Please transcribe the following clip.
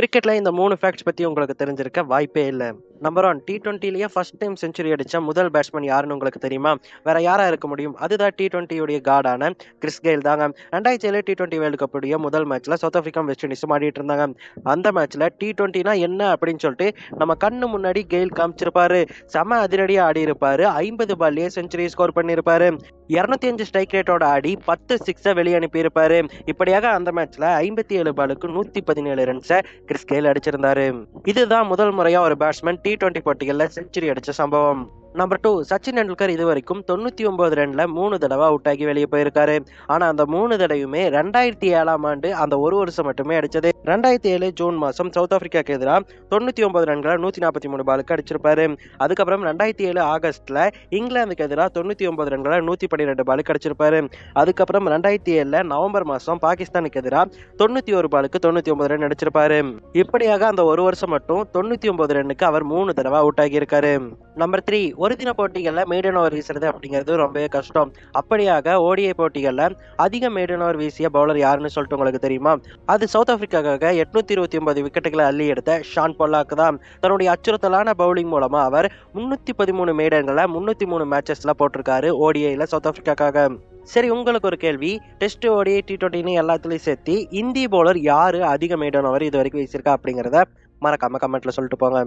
கிரிக்கெட்ல இந்த மூணு ஃபேக்ட்ஸ் பத்தி உங்களுக்கு தெரிஞ்சிருக்க வாய்ப்பே இல்லை. நம்பர் ஒன் டி டுவெண்ட்டிலேயே ஃபர்ஸ்ட் டைம் செஞ்சுரி அடிச்ச முதல் பேட்ஸ்மேன் யாருன்னு உங்களுக்கு தெரியுமா? வேற யாரா இருக்க முடியும்? அதுதான் டி டுவெண்ட்டியுடைய கார்டான கிறிஸ் கெயில் தாங்க. ரெண்டாயிரத்தி ஏழு டி டுவெண்ட்டி வேர்ல்டு கப்புடைய முதல் மேட்ச்ல சவுத் ஆஃப்ரிக்கா வெஸ்ட் இண்டீஸும் ஆடிட்டு இருந்தாங்க. அந்த மேட்ச்ல டி டுவெண்ட்டினா என்ன அப்படின்னு சொல்லிட்டு நம்ம கண்ணு முன்னாடி கெயில் காமிச்சிருப்பாரு. செம அதிரடியா ஆடி இருப்பாரு ஐம்பது பால்லேயே செஞ்சுரி ஸ்கோர் பண்ணியிருப்பாரு. இருநூத்தி அஞ்சு ஸ்ட்ரைக் ரேட்டோட ஆடி பத்து சிக்ஸை வெளியே அனுப்பியிருப்பாரு. இப்படியாக அந்த மேட்ச்ல ஐம்பத்தி ஏழு பாலுக்கு நூத்தி பதினேழு ரன்ஸை கிறிஸ் கெயில் அடிச்சிருந்தாரு. இதுதான் முதல் முறையா ஒரு பேட்ஸ்மேன் டி டுவெண்ட்டி போட்டிகளில் செஞ்சுரி அடிச்ச சம்பவம். நம்பர் டூ சச்சின் டெண்டுல்கர் இது வரைக்கும் தொண்ணூற்றி ஒன்பது ரன்ல மூணு தடவை அவுட் ஆகி வெளியே போயிருக்காரு. ஆனால் அந்த மூணு தடவையுமே ரெண்டாயிரத்தி ஏழாம் ஆண்டு அந்த ஒரு வருஷம் மட்டுமே அடிச்சது. ரெண்டாயிரத்தி ஏழு ஜூன் மாதம் சவுத் ஆப்பிரிக்காக்கு எதிராக தொண்ணூற்றி ஒம்பது ரன்களை நூற்றி நாற்பத்தி மூணு பாலுக்கு அடிச்சிருப்பாரு. அதுக்கப்புறம் ரெண்டாயிரத்தி ஏழு ஆகஸ்ட்ல இங்கிலாந்துக்கு எதிராக தொண்ணூற்றி ஒம்பது ரன்களை நூற்றி பன்னிரெண்டு பாலுக்கு அடிச்சிருப்பாரு. அதுக்கப்புறம் ரெண்டாயிரத்தி ஏழில் நவம்பர் மாதம் பாகிஸ்தானுக்கு எதிராக தொண்ணூற்றி ஒரு பாலுக்கு தொண்ணூற்றி ஒம்பது ரன் அடிச்சிருப்பாரு. இப்படியாக அந்த ஒரு வருஷம் மட்டும் தொண்ணூற்றி ஒம்பது ரன்னுக்கு அவர் மூணு தடவை அவுட் ஆகியிருக்காரு. நம்பர் த்ரீ ஒரு தின போட்டிகளில் மேடன் ஓவர் வீசுறது அப்படிங்கிறது ரொம்பவே கஷ்டம். அப்படியாக ஓடிஐ போட்டிகளில் அதிக மேடன் ஓவர் வீசிய பவுலர் யாருன்னு சொல்லிட்டு உங்களுக்கு தெரியுமா? அது சவுத் ஆப்பிரிக்காக்காக எட்நூத்தி இருபத்தி ஒன்பது விக்கெட்டுகளை அள்ளி எடுத்த ஷான் பொல்லாக்கு தான். தன்னுடைய அச்சுறுத்தலான பவுலிங் மூலமா அவர் முன்னூத்தி பதிமூணு மேடன்களை முன்னூத்தி மூணு மேட்சஸ்ல போட்டிருக்காரு ஓடிஐல சவுத் ஆப்பிரிக்காக்காக சரி உங்களுக்கு ஒரு கேள்வி. டெஸ்ட் ஓடிஐ டி டுவெண்ட்டின்னு எல்லாத்துலயும் சேர்த்து இந்தி பவுலர் யாரு அதிக மேடன் ஓவர் இது வரைக்கும் வீசியிருக்கா அப்படிங்கிறத மறக்காம கமெண்ட்ல சொல்லிட்டு போங்க.